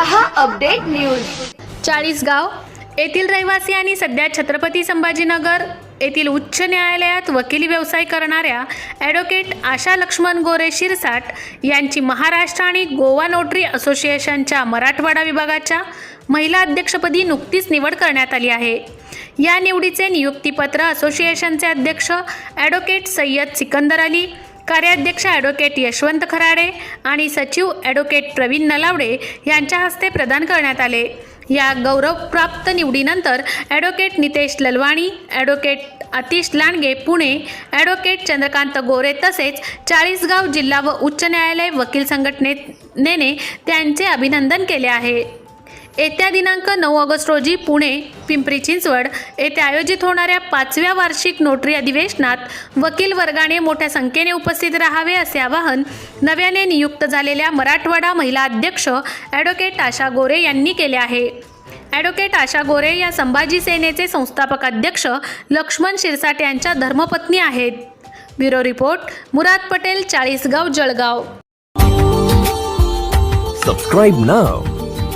रहा update news. Chalisgaon येथील रहिवासी आणि सध्या छत्रपती संभाजीनगर येथील उच्च न्यायालयात वकिली व्यवसाय करणाऱ्या ॲडव्होकेट आशा लक्ष्मण गोरे शिरसाट यांची महाराष्ट्र आणि गोवा नोटरी असोसिएशनच्या मराठवाडा विभागाच्या महिला अध्यक्षपदी नुकतीच निवड करण्यात आली आहे. या निवडीचे नियुक्तीपत्र असोसिएशनचे अध्यक्ष ॲडव्होकेट सय्यद सिकंदर अली कार्याध्यक्ष ॲडव्होकेट यशवंत खराडे आणि सचिव ॲडव्होकेट प्रवीण नलावडे यांच्या हस्ते प्रदान करण्यात आले. या गौरवप्राप्त निवडीनंतर advocate Nitesh Lalwani advocate Atish Landge Pune advocate Chandrakant Gore तसेच चाळीसगाव जिल्हा व उच्च न्यायालय वकील संघटनेने त्यांचे अभिनंदन केले आहे. येत्या दिनांक नऊ ऑगस्ट रोजी पुणे पिंपरी चिंचवड येथे आयोजित होणाऱ्या पाचव्या वार्षिक नोटरी अधिवेशनात वकील वर्गाने मोठ्या संख्येने उपस्थित राहावे असे आवाहन नव्याने नियुक्त झालेल्या मराठवाडा महिला अध्यक्ष ॲडव्होकेट आशा गोरे यांनी केले आहे. ॲडव्होकेट आशा गोरे या संभाजी सेनेचे संस्थापक अध्यक्ष लक्ष्मण शिरसाट यांच्या धर्मपत्नी आहेत. Bureau report Murad Patel Chalisgaon Jalgaon. Subscribe now